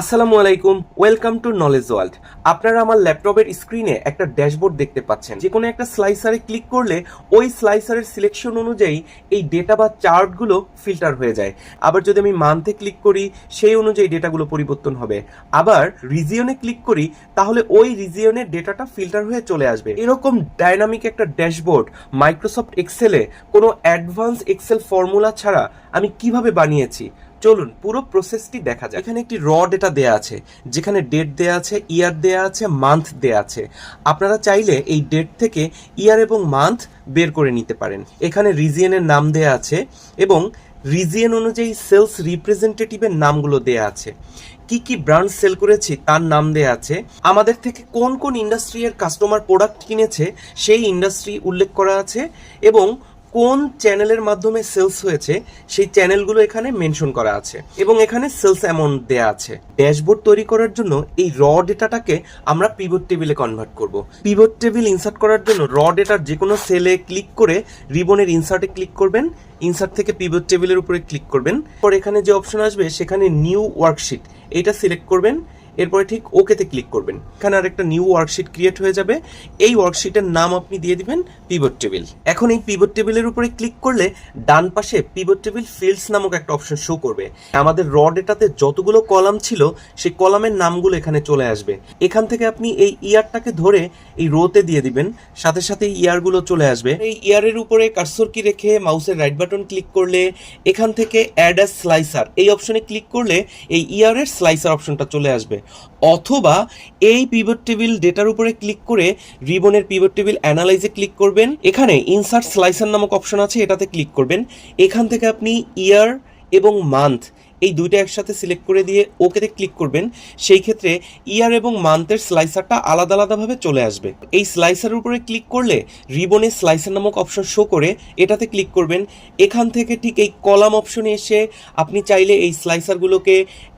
আসসালামু আলাইকুম, welcome to knowledge world আপনারা আমার ল্যাপটপের স্ক্রিনে একটা ড্যাশবোর্ড দেখতে পাচ্ছেন। যে কোনো একটা স্লাইসারে ক্লিক করলে ওই স্লাইসারের সিলেকশন অনুযায়ী এই ডেটা বা চার্টগুলো ফিল্টার হয়ে যায়। আবার যদি আমি মান্থে ক্লিক করি, সেই অনুযায়ী ডেটাগুলো পরিবর্তন হবে। আবার রিজিয়নে ক্লিক করি, তাহলে ওই রিজিয়নের ডেটাটা ফিল্টার হয়ে চলে আসবে। এরকম ডাইনামিক একটা ড্যাশবোর্ড মাইক্রোসফট এক্সেলে কোনো অ্যাডভান্স এক্সেল ফর্মুলা ছাড়া আমি কীভাবে বানিয়েছি? চলুন, পুরো প্রসেসটি দেখা যায় এখানে একটি র ডেটা দেয়া আছে, যেখানে ডেট দেয়া আছে ইয়ার দেয়া আছে মান্থ দেয়া আছে। আপনারা চাইলে এই ডেট থেকে ইয়ার এবং মান্থ বের করে নিতে পারেন। এখানে রিজিয়নের নাম দেয়া আছে এবং রিজিয়ন অনুযায়ী সেলস রিপ্রেজেন্টেটিভের নামগুলো দেয়া আছে। কি কি ব্র্যান্ড সেল করেছি, তার নাম দেয়া আছে। আমাদের থেকে কোন কোন ইন্ডাস্ট্রি এর কাস্টমার প্রোডাক্ট কিনেছে, সেই ইন্ডাস্ট্রি উল্লেখ করা আছে এবং কোন চ্যানেলের মাধ্যমে সেলস হয়েছে, সেই চ্যানেলগুলো এখানে মেনশন করা আছে এবং এখানে সেলস অ্যামাউন্ট দেয়া আছে। ড্যাশবোর্ড তৈরি করার জন্য এই র ডেটাটাকে আমরা পিভট টেবিলে কনভার্ট করব। পিভট টেবিল ইনসার্ট করার জন্য র ডেটার যে কোনো সেলে ক্লিক করে রিবনের ইনসার্টে ক্লিক করবেন। ইনসার্ট থেকে পিভট টেবিলের উপরে ক্লিক করবেন। পর এখানে যে অপশন আসবে, সেখানে নিউ ওয়ার্কশিট এটা সিলেক্ট করবেন। এরপরে ঠিক ওকেতে ক্লিক করবেন। এখানে আর একটা নিউ ওয়ার্কশিট ক্রিয়েট হয়ে যাবে। এই ওয়ার্কশিটের নাম আপনি দিয়ে দিবেন পিভট টেবিল এখন এই পিভট টেবিলের উপরে ক্লিক করলে ডান পাশে পিভট টেবিল ফিল্ডস নামক একটা অপশন শো করবে। আমাদের র ডেটাতে যতগুলো কলাম ছিল, সেই কলামের নামগুলো এখানে চলে আসবে। এখান থেকে আপনি এই ইয়ারটাকে ধরে এই রোতে দিয়ে দিবেন। সাথে সাথে ইয়ারগুলো চলে আসবে। এই ইয়ারের উপরে কার্সর কি রেখে মাউসের রাইট বাটন ক্লিক করলে এখান থেকে অ্যাড আ স্লাইসার এই অপশনে ক্লিক করলে এই ইয়ারের স্লাইসার অপশনটা চলে আসবে। অথবা এই পিভট টেবিল ডেটার উপরে ক্লিক করে রিবনের পিভট টেবিল অ্যানালাইজে ক্লিক করবেন। এখানে ইনসার্ট স্লাইসার নামক অপশন আছে, এটাতে ক্লিক করবেন। এখান থেকে আপনি ইয়ার এবং মান্থ এই দুইটা একসাথে সিলেক্ট করে দিয়ে ওকেতে ক্লিক করবেন, সেই ক্ষেত্রে ইয়ার এবং মান্থের স্লাইসারটা আলাদা আলাদাভাবে চলে আসবে। এই স্লাইসারের উপরে ক্লিক করলে রিবনে স্লাইসার নামক অপশন শো করে এটাতে ক্লিক করবেন। এখান থেকে ঠিক এই কলাম অপশনে এসে আপনি চাইলে এই স্লাইসারগুলোকে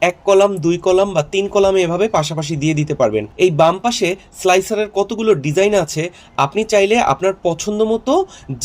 এক কলাম দুই কলাম বা তিন কলামে এভাবে পাশাপাশি দিয়ে দিতে পারবেন। এই বাম পাশে স্লাইসারের কতগুলো ডিজাইন আছে, আপনি চাইলে আপনার পছন্দ মতো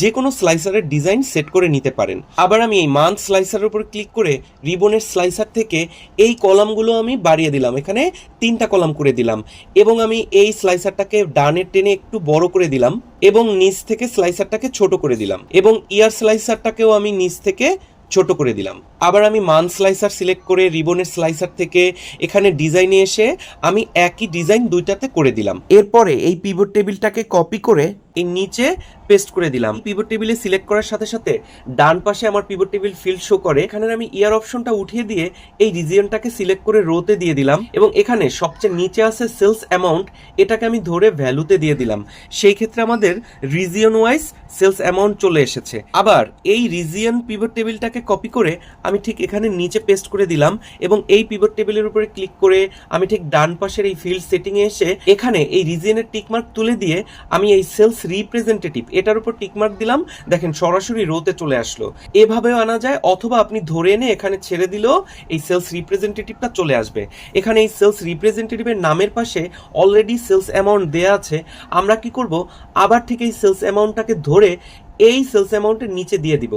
যে কোনো স্লাইসারের ডিজাইন সেট করে নিতে পারেন। আবার আমি এই মান্থ স্লাইসারের উপর ক্লিক করে রিবনের স্লাইসার থেকে এই কলামগুলো আমি বাড়িয়ে দিলাম। এখানে তিনটা কলাম করে দিলাম এবং আমি এই স্লাইসারটাকে ডানের টেনে একটু বড় করে দিলাম এবং নিচ থেকে স্লাইসারটাকে ছোট করে দিলাম এবং ইয়ার স্লাইসারটাকেও আমি নিচ থেকে ছোট করে দিলাম। আবার আমি মান স্লাইসার সিলেক্ট করে রিবনের স্লাইসার থেকে এখানে ডিজাইনে এসে আমি একই ডিজাইন দুইটাতে করে দিলাম। এরপরে এই পিভট টেবিলটাকে কপি করে এই নিচে পেস্ট করে দিলাম। পিভট টেবিলে সিলেক্ট করার সাথে সাথে ডান পাশে আমার পিভট টেবিল ফিল্ড শো করে এখানে আমি ইয়ার অপশনটা উঠিয়ে দিয়ে এই রিজিয়নটাকে সিলেক্ট করে রোতে দিয়ে দিলাম এবং এখানে সবচেয়ে নিচে আছে সেলস অ্যামাউন্ট এটাকে আমি ধরে ভ্যালুতে দিয়ে দিলাম। সেই ক্ষেত্রে আমাদের রিজিয়ন ওয়াইজ সেলস অ্যামাউন্ট চলে এসেছে। আবার এই রিজিয়ন পিভট টেবিলটাকে কপি করে আমি ঠিক এখানে নিচে পেস্ট করে দিলাম এবং এই পিভট টেবিলের উপরে ক্লিক করে আমি ঠিক ডান পাশের এই ফিল্ড সেটিংয়ে এসে এখানে এই রিজিয়নের টিকমার্ক তুলে দিয়ে আমি এই সেলস রিপ্রেজেন্টেটিভ এটার উপর টিকমার্ক দিলাম। দেখেন, সরাসরি রোতে চলে আসলো। এভাবেও আনা যায়, অথবা আপনি ধরে এনে এখানে ছেড়ে দিলেও এই সেলস রিপ্রেজেন্টেটিভটা চলে আসবে। এখানে এই সেলস রিপ্রেজেন্টেটিভের নামের পাশে অলরেডি সেলস অ্যামাউন্ট দেয়া আছে। আমরা কি করব? আবার ঠিক এই সেলস অ্যামাউন্টটাকে ধরে এই সেলস অ্যামাউন্টের নিচে দিয়ে দিব।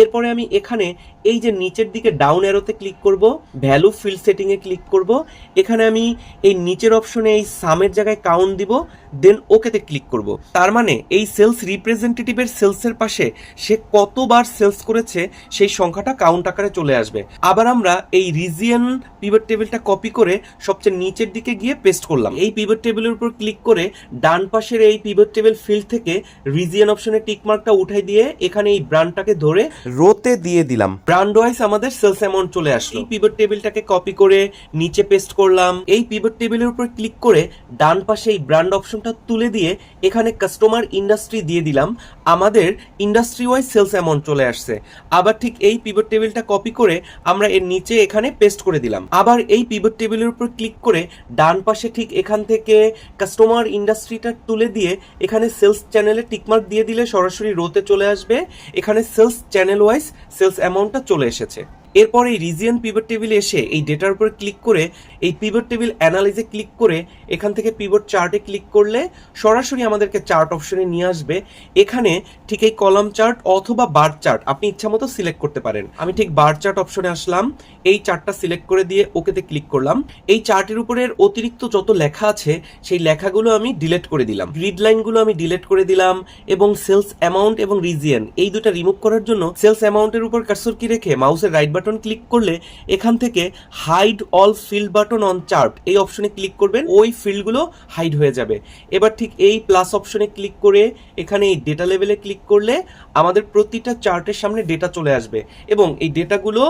এরপরে আমি এখানে এই যে নিচের দিকে ডাউন অ্যারোতে ক্লিক করব ভ্যালু ফিল্ড সেটিংয়ে ক্লিক করব, এখানে আমি এই নিচের অপশনে এই সামের জায়গায় কাউন্ট দিব দেন ওকেতে ক্লিক করব। তার মানে এই সেলস রিপ্রেজেন্টেটিভের সেলসের পাশে সে কতবার সেলস করেছে, সেই সংখ্যাটা কাউন্ট আকারে চলে আসবে। আবার আমরা এই রিজিয়ন পিভট টেবিলটা কপি করে সবচেয়ে নিচের দিকে গিয়ে পেস্ট করলাম। এই পিভট টেবিলের উপর ক্লিক করে ডান পাশের এই পিভট টেবিল ফিল্ড থেকে রিজিয়ন অপশনে টিকমার্কটা উঠাই দিয়ে এখানে এই ব্র্যান্ডটাকে ধরে রোতে দিয়ে দিলাম। ব্র্যান্ড ওয়াইজ আমাদের সেলস অ্যামাউন্ট চলে আসলো। এই পিভট টেবিলটাকে কপি করে নিচে পেস্ট করলাম। এই পিভট টেবিলের উপর ক্লিক করে ডান পাশে এই ব্র্যান্ড অপশনটা তুলে দিয়ে এখানে কাস্টমার ইন্ডাস্ট্রি দিয়ে দিলাম। আমাদের ইন্ডাস্ট্রি ওয়াইজ সেলস অ্যামাউন্ট চলে আসছে। আবার ঠিক এই পিভট টেবিলটা কপি করে আমরা এর নিচে এখানে পেস্ট করে দিলাম। আবার এই পিভট টেবিলের উপর ক্লিক করে ডান পাশে ঠিক এখান থেকে কাস্টমার ইন্ডাস্ট্রিটা তুলে দিয়ে এখানে সেলস চ্যানেলে টিকমার্ক দিয়ে দিলে সরাসরি রোতে চলে আসবে। এখানে সেলস চ্যানেল ওয়াইজ সেলস অ্যামাউন্টটা চলে এসেছে। এরপর এই রিজিয়ন পিভট টেবিলে এসে এই ডেটার উপর ক্লিক করে, এই পিভট টেবিল অ্যানালাইজে ক্লিক করে, এখান থেকে পিভট চার্টে ক্লিক করলে সরাসরি আমাদেরকে চার্ট অপশনে নিয়ে আসবে। এখানে ঠিক এই কলাম চার্ট অথবা বার চার্ট আপনি ইচ্ছা মতো সিলেক্ট করতে পারেন। আমি ঠিক বার চার্ট অপশনে আসলাম, এই চার্টটা সিলেক্ট করে দিয়ে ওকেতে ক্লিক করলাম। এই চার্টের উপরের অতিরিক্ত যত লেখা আছে, সেই লেখাগুলো আমি ডিলেট করে দিলাম। গ্রিড লাইনগুলো আমি ডিলেট করে দিলাম এবং সেলস অ্যামাউন্ট এবং রিজিয়ন এই দুটো রিমুভ করার জন্য সেলস অ্যামাউন্টের উপর কার্সর কি রেখে মাউসের রাইট বাটন ক্লিক করলে এখান থেকে hide all field button on chart এই অপশনে ক্লিক করবেন, ওই ফিল্ডগুলো হাইড হয়ে যাবে। এবার ঠিক এই প্লাস অপশনে ক্লিক করে এখানে এই ডেটা লেভেলে ক্লিক করলে আমাদের প্রতিটা চার্টের সামনে ডেটা চলে আসবে এবং এই ডেটাগুলো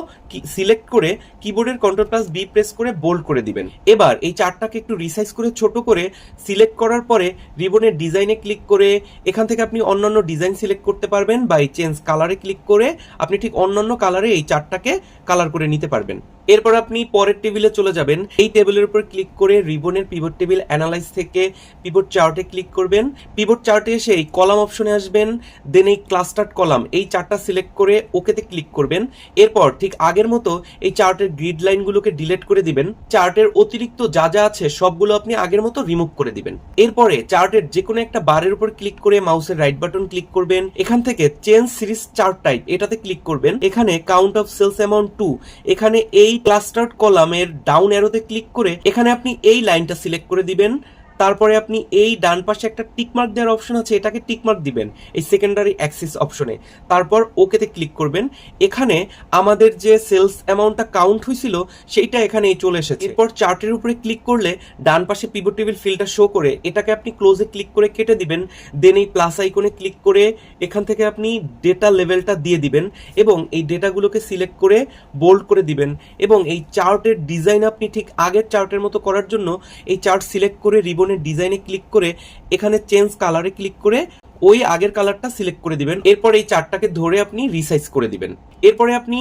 সিলেক্ট করে কিবোর্ডের কন্ট্রোল প্লাস বি প্রেস করে বোল্ড করে দিবেন। এবার এই চার্টটাকে একটু রিসাইজ করে, ছোট করে সিলেক্ট করার পরে রিবনের ডিজাইনে ক্লিক করে এখান থেকে আপনি অন্যান্য ডিজাইন সিলেক্ট করতে পারবেন বা এই চেঞ্জ কালারে ক্লিক করে আপনি ঠিক অন্যান্য কালারে এই চার্টটাকে কালার করে নিতে পারবেন। এরপর আপনি পরের টেবিলে চলে যাবেন। এই টেবিলের উপর ক্লিক করে রিবনের পিভট টেবিল অ্যানালাইজ থেকে পিভট চার্টে ক্লিক করবেন। পিভট চার্টে এসে এই কলাম অপশনে আসবেন দেন এই ক্লাস্টার্ড কলাম এই চার্টটা সিলেক্ট করে ওকেতে ক্লিক করবেন। এরপর ঠিক আগের মতো এই চার্টের গ্রিড লাইনগুলোকে ডিলিট করে দিবেন। চার্টের অতিরিক্ত যা যা আছে সবগুলো আপনি আগের মতো রিমুভ করে দিবেন। এরপরে চার্টের যে কোনো একটা বারের উপর ক্লিক করে মাউসের রাইট বাটন ক্লিক করবেন। এখান থেকে চেঞ্জ সিরিজ চার্ট টাইপ এটাতে ক্লিক করবেন। এখানে count of sales amount to এখানে এই ক্লাস্টার্ড কলামের ডাউন অ্যারোতে ক্লিক করে এখানে আপনি এই লাইনটা সিলেক্ট করে দিবেন। তারপরে আপনি এই ডান পাশে একটা টিকমার্ক দেওয়ার অপশন আছে, এটাকে টিকমার্ক দিবেন, এই সেকেন্ডারি অ্যাক্সিস অপশনে তারপর ওকেতে ক্লিক করবেন। এখানে আমাদের যে সেলস অ্যামাউন্টটা কাউন্ট হয়েছিল, সেইটা এখানে চলে এসেছে। এরপর চার্টের উপরে ক্লিক করলে ডান পাশে পিভট টেবিল ফিল্ডটা শো করে, এটাকে আপনি ক্লোজে ক্লিক করে কেটে দিবেন। দেন এই প্লাস আইকনে ক্লিক করে এখান থেকে আপনি ডেটা লেভেলটা দিয়ে দিবেন এবং এই ডেটাগুলোকে সিলেক্ট করে বোল্ড করে দিবেন। এবং এই চার্টের ডিজাইন আপনি ঠিক আগের চার্টের মতো করার জন্য এই চার্ট সিলেক্ট করে ডিজাইনে ক্লিক করে এখানে চেঞ্জ কালারে ক্লিক করে ওই আগের কালারটা সিলেক্ট করে দিবেন। এরপর এই চার্টটাকে ধরে আপনি রিসাইজ করে দিবেন। এরপরে আপনি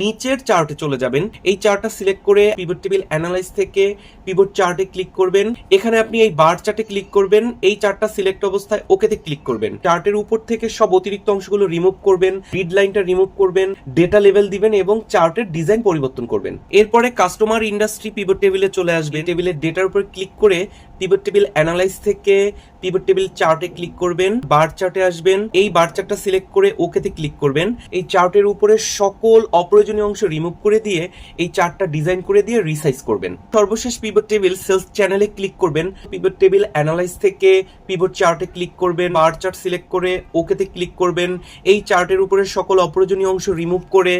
নিচের চার্টে চলে যাবেন। এই চার্টটা সিলেক্ট করে পিভট টেবিল অ্যানালাইজ থেকে পিভট চার্টে ক্লিক করবেন। এখানে আপনি এই বার চার্টে ক্লিক করবেন। এই চার্টটা সিলেক্ট অবস্থায় ওকেতে ক্লিক করবেন। চার্টের উপর থেকে সব অতিরিক্ত অংশগুলো রিমুভ করবেন রিড লাইনটা রিমুভ করবেন ডেটা লেভেল দিবেন এবং চার্টের ডিজাইন পরিবর্তন করবেন। এরপরে কাস্টমার ইন্ডাস্ট্রি পিভট টেবিলে চলে আসবে। টেবিলের ডেটার উপর ক্লিক করে পিভট টেবিল অ্যানালাইজ থেকে পিভট টেবিল চার্টে ক্লিক করবেন বার চার্টে আসবেন, এই বার চার্টটা সিলেক্ট করে ওকেতে ক্লিক করবেন। এই চার্টের উপরে সকল অপ্রয়োজনীয় অংশ রিমুভ করে দিয়ে এই চার্টটা ডিজাইন করে দিয়ে রিসাইজ করবেন। সর্বশেষ পিভট টেবিল সেলস চ্যানেলে ক্লিক করবেন। পিভট টেবিল অ্যানালাইজ থেকে পিভট চার্টে ক্লিক করবেন বার চার্ট সিলেক্ট করে ওকেতে ক্লিক করবেন। এই চার্টের উপরে সকল অপ্রয়োজনীয় অংশ রিমুভ করে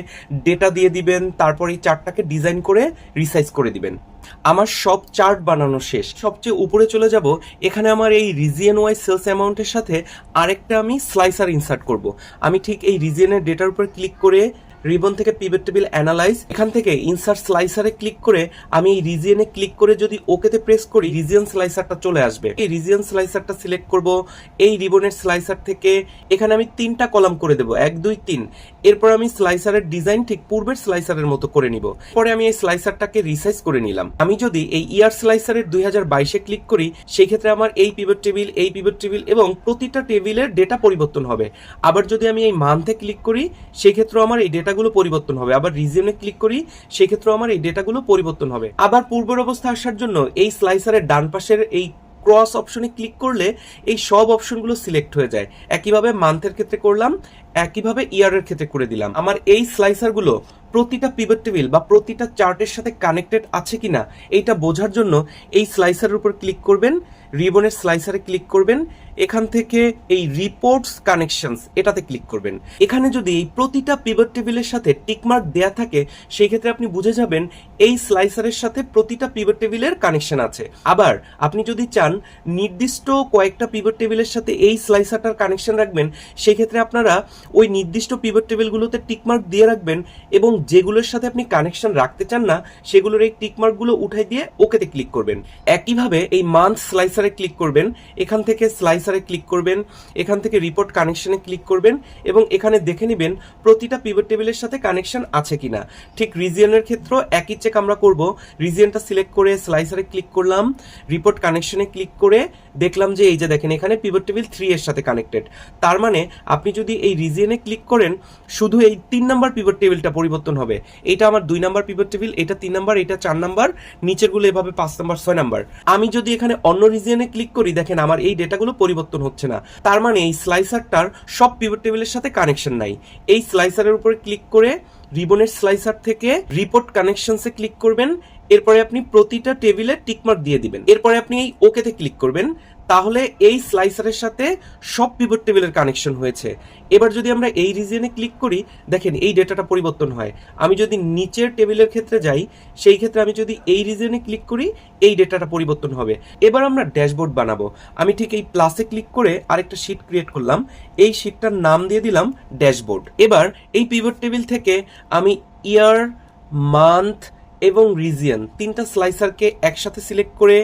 ডেটা দিয়ে দিবেন, তারপর এই চার্টটাকে ডিজাইন করে রিসাইজ করে দিবেন। আমার সব চার্ট বানানো শেষ। সবচেয়ে উপরে চলে যাব, এখানে আমার এই রিজিয়ন ওয়াইজ সেলস অ্যামাউন্টের সাথে আরেকটা আমি স্লাইসার ইনসার্ট করব। আমি ঠিক এই রিজিয়নের ডেটার উপর ক্লিক করে রিবন থেকে পিভট টেবিল অ্যানালাইজ এখান থেকে ইনসার্ট স্লাইসারে ক্লিক করে আমি এই রিজিয়নে ক্লিক করে যদি ওকেতে প্রেস করি রিজিয়ন স্লাইসারটা চলে আসবে। এই রিজিয়ন স্লাইসারটা সিলেক্ট করব, এই রিবনের স্লাইসার থেকে এখানে আমি তিনটা কলাম করে দেবো, এক, দুই, তিন। এরপর আমি স্লাইসারের ডিজাইন ঠিক পূর্বের স্লাইসারের মতো করে নিব। পরে আমি এই স্লাইসারটাকে রিসাইজ করে নিলাম। আমি যদি এই ইয়ার স্লাইসারের দুই হাজার বাইশে ক্লিক করি, সেই ক্ষেত্রে আমার এই পিভট টেবিল এই পিভট টেবিল এবং প্রতিটা টেবিলের ডেটা পরিবর্তন হবে। আবার যদি আমি এই মান্থে ক্লিক করি, সেই ক্ষেত্রে আমার এই ডেটাগুলো পরিবর্তন হবে। আবার রিজিউমে ক্লিক করি সেই ক্ষেত্রে আমার এই ডেটাগুলো পরিবর্তন হবে। আবার পূর্বের অবস্থা আসার জন্য এই স্লাইসারের ডান পাশের এই ক্রস অপশনে ক্লিক করলে এই সব অপশনগুলো সিলেক্ট হয়ে যায়। একইভাবে মান্থের ক্ষেত্রে করলাম, একইভাবে ইয়ারের ক্ষেত্রে করে দিলাম। আমার এই স্লাইসারগুলো প্রতিটা পিভট টেবিল বা প্রতিটা চার্টের সাথে কানেক্টেড আছে কিনা, এইটা বোঝার জন্য এই স্লাইসারের উপর ক্লিক করবেন রিবনের স্লাইসারে ক্লিক করবেন, এখান থেকে এই রিপোর্টস কানেকশনস এটাতে ক্লিক করবেন। এখানে যদি এই প্রতিটা পিভট টেবিলের সাথে টিকমার্ক দেয়া থাকে, সেই ক্ষেত্রে আপনি বুঝে যাবেন এই স্লাইসারের সাথে প্রতিটা পিভট টেবিলের কানেকশন আছে। আবার আপনি যদি চান নির্দিষ্ট কয়েকটা পিভট টেবিলের সাথে এই স্লাইসারটার কানেকশন রাখবেন, সেই ক্ষেত্রে আপনারা ওই নির্দিষ্ট পিভট টেবিলগুলোতে টিকমার্ক দিয়ে রাখবেন এবং যেগুলোর সাথে আপনি কানেকশন রাখতে চান না, সেগুলোর এই টিকমার্কগুলো উঠাই দিয়ে ওকেতে ক্লিক করবেন। একইভাবে এই মান্থ স্লাইসারে ক্লিক করবেন, এখান থেকে স্লাইসারে ক্লিক করবেন, এখান থেকে রিপোর্ট কানেকশনে ক্লিক করবেন এবং এখানে দেখে নেবেন প্রতিটা পিভট টেবিলের সাথে কানেকশন আছে কিনা। ঠিক রিজিয়নের ক্ষেত্রেও একই চেক আমরা করব। রিজিয়নটা সিলেক্ট করে স্লাইসারে ক্লিক করলাম রিপোর্ট কানেকশনে ক্লিক করে দেখলাম যে এই যে দেখেন, এখানে পিভট টেবিল থ্রি এর সাথে কানেক্টেড তার মানে আপনি যদি এই রিজিয়নে ক্লিক করেন, শুধু এই তিন নাম্বার পিভট টেবিলটা পরিবর্তন হবে। এটা আমার দুই নাম্বার পিভট টেবিল এটা তিন নাম্বার এটা চার নাম্বার নিচেরগুলো এভাবে পাঁচ নাম্বার ছয় নাম্বার আমি যদি এখানে অন্য রিজিয়নে ক্লিক করি, দেখেন আমার এই ডেটাগুলো পরিবর্তন হচ্ছে না। তার মানে এই স্লাইসারটার সব পিভট টেবিলের সাথে কানেকশন নাই। এই স্লাইসারের উপরে ক্লিক করে রিবনের স্লাইসার থেকে রিপোর্ট কানেকশনসে ক্লিক করবেন। এরপরে আপনি প্রতিটা টেবিলে টিকমার্ক দিয়ে দিবেন। এরপরে আপনি এই ওকেতে ক্লিক করবেন। তাহলে এই স্লাইসারের সাথে সব পিভট টেবিলের কানেকশন হয়েছে। এবার যদি আমরা এই রিজিয়নে ক্লিক করি, দেখেন এই ডেটাটা পরিবর্তন হয়। আমি যদি নিচের টেবিলের ক্ষেত্রে যাই, সেই ক্ষেত্রে আমি যদি এই রিজিয়নে ক্লিক করি, এই ডেটাটা পরিবর্তন হবে। এবার আমরা ড্যাশবোর্ড বানাবো। আমি ঠিক এই প্লাসে ক্লিক করে আরেকটা শিট ক্রিয়েট করলাম। এই শিটটার নাম দিয়ে দিলাম ড্যাশবোর্ড। এবার এই পিভট টেবিল থেকে আমি ইয়ার, মান্থ এবং রিজিয়ন তিনটা স্লাইসারকে একসাথে সিলেক্ট করে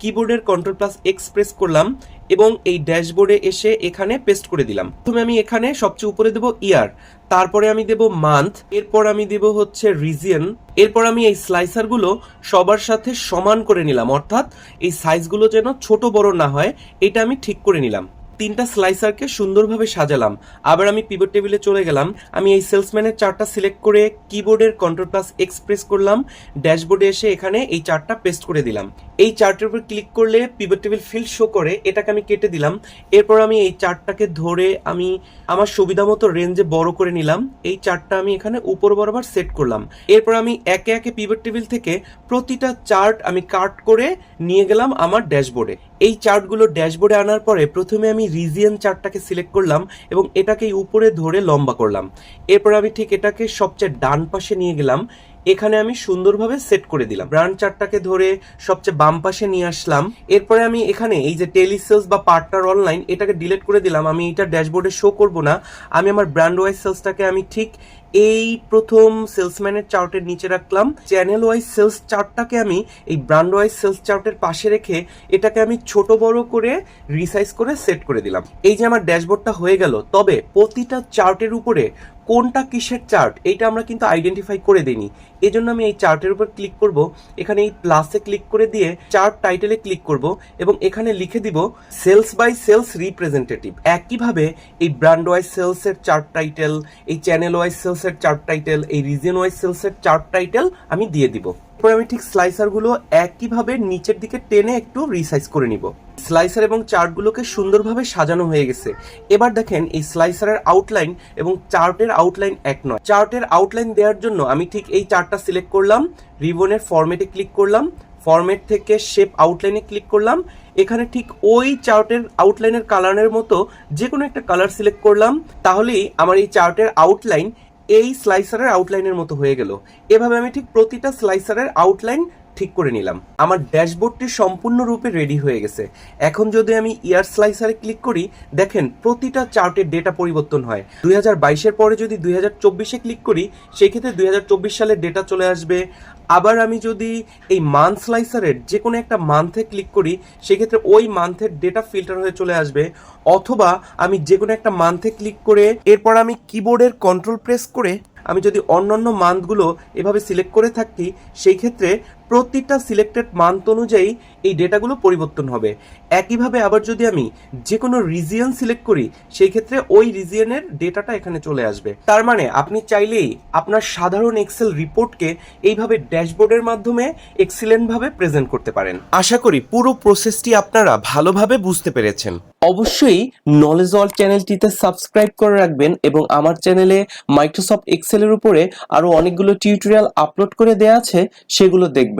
কিবোর্ডের কন্ট্রোল প্লাস এক্স প্রেস করলাম এবং এই ড্যাশবোর্ডে এসে এখানে পেস্ট করে দিলাম। প্রথমে আমি এখানে সবচেয়ে উপরে দেব ইয়ার তারপরে আমি দেব মান্থ এরপর আমি দেব হচ্ছে রিজিয়ন এরপর আমি এই স্লাইসারগুলো সবার সাথে সমান করে নিলাম। অর্থাৎ এই সাইজগুলো যেন ছোট বড় না হয়, এটা আমি ঠিক করে নিলাম। তিনটা স্লাইসারকে সুন্দরভাবে সাজালাম। আবার আমি পিভট টেবিলে চলে গেলাম। আমি এই সেলসম্যানের চারটা সিলেক্ট করে কিবোর্ডের কন্ট্রোল প্লাস এক্সপ্রেস করলাম। ড্যাশবোর্ডে এসে এখানে এই চারটা পেস্ট করে দিলাম। এই চার্টের উপর ক্লিক করলে পিভট টেবিল ফিল্ড শো করে, এটাকে আমি কেটে দিলাম। এরপর আমি এই চার্টটাকে ধরে আমি আমার সুবিধা মতো রেঞ্জে বড় করে নিলাম। এই চার্টটা আমি এখানে উপর বরাবর সেট করলাম। এরপর আমি একে একে পিভট টেবিল থেকে প্রতিটা চার্ট আমি কাট করে নিয়ে গেলাম আমার ড্যাশবোর্ডে। এই চার্টগুলো ড্যাশবোর্ডে আনার পরে প্রথমে আমি রিজিয়ান চার্টটাকে সিলেক্ট করলাম এবং এটাকে উপরে ধরে লম্বা করলাম। এরপর আমি ঠিক এটাকে সবচেয়ে ডান পাশে নিয়ে গেলাম। এখানে আমি সুন্দরভাবে সেট করে দিলাম। ব্র্যান্ড চার্টটাকে ধরে সবচেয়ে বাম পাশে নিয়ে আসলাম। এরপরে আমি এখানে এই যে টেলিসেলস বা পার্টনার অনলাইন এটাকে ডিলিট করে দিলাম। আমি এটা ড্যাশবোর্ডে শো করব না। আমি আমার ব্র্যান্ড ওয়াইজ সেলসটাকে আমি ঠিক এই প্রথম সেলসম্যানের চার্টের নিচে রাখলাম। চ্যানেল ওয়াইজ সেলস চার্টটাকে আমি এই ব্র্যান্ড ওয়াইজ সেলস চার্টের পাশে রেখে এটাকে আমি ছোট বড় করে রিসাইজ করে সেট করে দিলাম। এই যে আমার ড্যাশবোর্ডটা হয়ে গেল। তবে প্রতিটা চার্টের উপরে কোনটা কিসের চার্ট এইটা আমরা কিন্তু আইডেন্টিফাই করে দিইনি। এই জন্য আমি এই চার্টের উপর ক্লিক করব, এখানে এই প্লাসে ক্লিক করে দিয়ে চার্ট টাইটেলে ক্লিক করব, এবং এখানে লিখে দিব সেলস বাই সেলস রিপ্রেজেন্টেটিভ একইভাবে এই ব্র্যান্ড ওয়াইজ সেলসের চার্ট টাইটেল এই চ্যানেল ওয়াইজ সেলসের চার্ট টাইটেল এই রিজিয়ন ওয়াইজ সেলসের চার্ট টাইটেল আমি দিয়ে দিব। এরপর আমি ঠিক স্লাইসারগুলো একইভাবে নিচের দিকে টেনে একটু রিসাইজ করে নিব। স্লাইসার এবং চার্টগুলোকে সুন্দরভাবে সাজানো হয়ে গেছে। এবার দেখেন এই স্লাইসারের আউটলাইন এবং চার্টের আউটলাইন এক নয়। চার্টের আউটলাইন দেওয়ার জন্য আমি ঠিক এই চার্টটা সিলেক্ট করলাম, রিবনের ফরম্যাটে ক্লিক করলাম, ফরম্যাট থেকে শেপ আউটলাইনে ক্লিক করলাম, এখানে ঠিক ওই চার্টের আউটলাইনের কালারের মতো যে কোনো একটা কালার সিলেক্ট করলাম, তাহলেই আমার এই চার্টের আউটলাইন এই স্লাইসারের আউটলাইনের মতো হয়ে গেল। এভাবে আমি ঠিক প্রতিটা স্লাইসারের আউটলাইন ঠিক করে নিলাম। আমার ড্যাশবোর্ডটি সম্পূর্ণরূপে রেডি হয়ে গেছে। এখন যদি আমি ইয়ার স্লাইসারে ক্লিক করি, দেখেন প্রতিটা চার্টের ডেটা পরিবর্তন হয়। দুই হাজার বাইশের পরে যদি দুই হাজার চব্বিশে ক্লিক করি সেই ক্ষেত্রে দুই হাজার চব্বিশ সালের ডেটা চলে আসবে। আবার আমি যদি এই মান্থ স্লাইসারের যে কোনো একটা মান্থে ক্লিক করি, সেক্ষেত্রে ওই মান্থের ডেটা ফিল্টার হয়ে চলে আসবে। অথবা আমি যে কোনো একটা মান্থে ক্লিক করে, এরপর আমি কিবোর্ডের কন্ট্রোল প্রেস করে, আমি যদি অন্যান্য মান্থগুলো এভাবে সিলেক্ট করে থাকি, সেই ক্ষেত্রে প্রতিটা সিলেক্টেড মান্থ অনুযায়ী এই ডেটাগুলো পরিবর্তন হবে। একইভাবে আবার যদি আমি যে কোনো রিজিয়ন সিলেক্ট করি সেই ক্ষেত্রে ওই রিজিয়নের ডেটাটা এখানে চলে আসবে। তার মানে আপনি চাইলেই আপনার সাধারণ এক্সেল রিপোর্টকে এইভাবে ড্যাশবোর্ডের মাধ্যমে এক্সিলেন্টভাবে প্রেজেন্ট করতে পারেন। আশা করি পুরো প্রসেসটি আপনারা ভালোভাবে বুঝতে পেরেছেন। অবশ্যই নলেজ অল চ্যানেলটিতে সাবস্ক্রাইব করে রাখবেন এবং আমার চ্যানেলে মাইক্রোসফট এক্সেলের উপরে আরও অনেকগুলো টিউটোরিয়াল আপলোড করে দেওয়া আছে, সেগুলো দেখবেন।